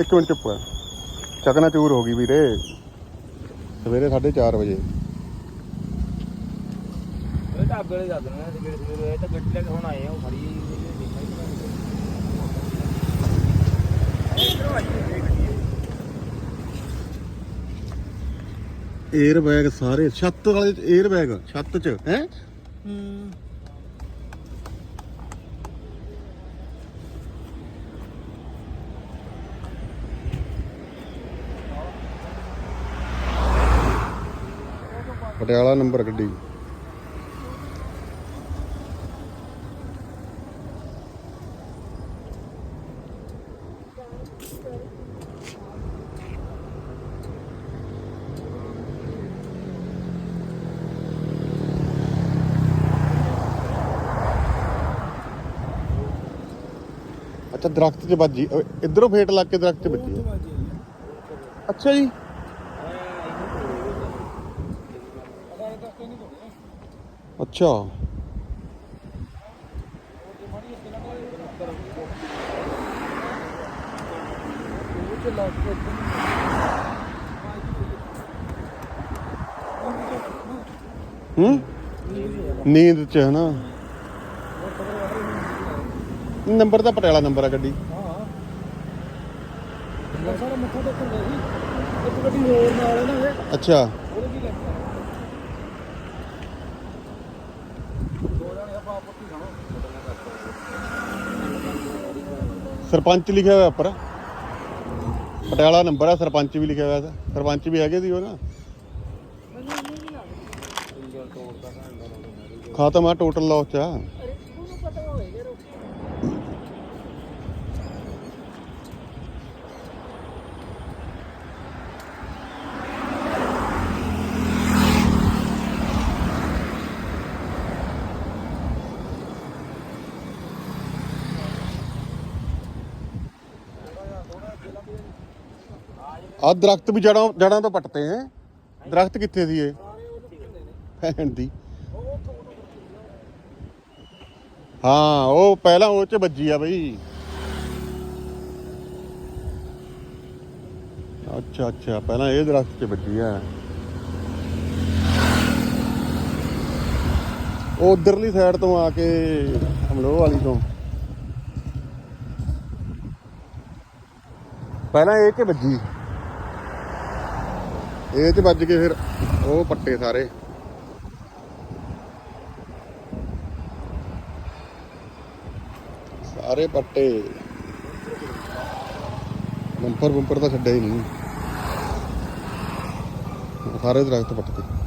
ਇੱਕ ਮਿੰਟ ਚੁੱਪ ਕਰ। ਚਕਨਾ ਚੂਰ ਹੋ ਗਈ ਵੀਰੇ। ਸਵੇਰੇ 4:30 ਵਜੇ। ਇਹ ਢਾਬੇ ਵਾਲੇ ਜਾਂਦੇ ਨੇ ਸਵੇਰੇ ਸਵੇਰੇ। ਇਹ ਤਾਂ ਗੱਡੀ ਲੈ ਕੇ ਹੁਣ ਆਏ ਆ ਉਹ ਖੜੀ 에ਅਰ ਬੈਗ ਸਾਰੇ ਛੱਤ ਵਾਲੇ 에ਅਰ ਬੈਗ ਛੱਤ 'ਚ ਹੈ? ਹੂੰ। ਪਟਿਆਲਾ ਨੰਬਰ ਗੱਡੀ। ਅੱਛਾ ਦਰਖਤ 'ਚ ਵੱਜੀ। ਇੱਧਰੋਂ ਫੇਟ ਲੱਗ ਕੇ ਦਰਖਤ 'ਚ ਵੱਜੀ। ਅੱਛਾ ਜੀ। ਅੱਛਾ। ਹੂੰ? ਨੀਂਦ ਚ ਹੈ ਨਾ। ਨੰਬਰ ਤਾਂ ਪਟਿਆਲਾ ਨੰਬਰ ਆ ਗੱਡੀ। ਹਾਂ ਸਾਰਾ ਮੱਥਾ ਟੇਕਣ ਗਏ ਸੀ ਇੱਕ ਗੱਡੀ ਹੋਰ ਨਾਲ ਹੈ ਨਾ ਅੱਛਾ। ਉਹਦੇ ਕੀ ਲੱਗਦਾ ਸਰਪੰਚ ਲਿਖਿਆ ਹੋਇਆ ਉੱਪਰ। ਪਟਿਆਲਾ ਨੰਬਰ ਆ, ਸਰਪੰਚ ਵੀ ਲਿਖਿਆ ਹੋਇਆ ਸੀ ਸਰਪੰਚ ਵੀ ਹੈਗੇ ਸੀ ਉਹ ਨਾ ਖਾਤਮ ਆ ਟੋਟਲ ਲਾਸ ਚ ਆ। ਆ ਦਰਖਤ ਵੀ ਜੜਾਂ ਜੜਾਂ ਤੋਂ ਪੱਟਤੇ ਹੈ। ਦਰਖਤ ਕਿੱਥੇ ਸੀ ਇਹ? ਭੈਣ ਦੀ। ਹਾਂ, ਉਹ ਪਹਿਲਾਂ ਉਹ ਚ ਵੱਜੀ ਆ ਬਈ। ਅੱਛਾ ਅੱਛਾ, ਪਹਿਲਾਂ ਇਹ ਦਰਖਤ ਚ ਵੱਜੀ ਆ। ਉਹ ਉਧਰਲੀ ਸਾਈਡ ਤੋਂ ਆ ਕੇ ਹਮਲੋ ਵਾਲੀ ਤੋਂ। ਪਹਿਲਾਂ ਇਹ ਚ ਵੱਜੀ। ਇਹ ਤੇ ਵੱਜ ਕੇ ਫਿਰ, ਉਹ ਪੱਟੇ ਸਾਰੇ। ਸਾਰੇ ਪੱਟੇ। ਬੰਪਰ ਬੰਪਰ ਤਾਂ ਛੱਡਿਆ ਹੀ ਨਹੀਂ। ਸਾਰੇ ਦਰਖਤ ਪੱਟਦੇ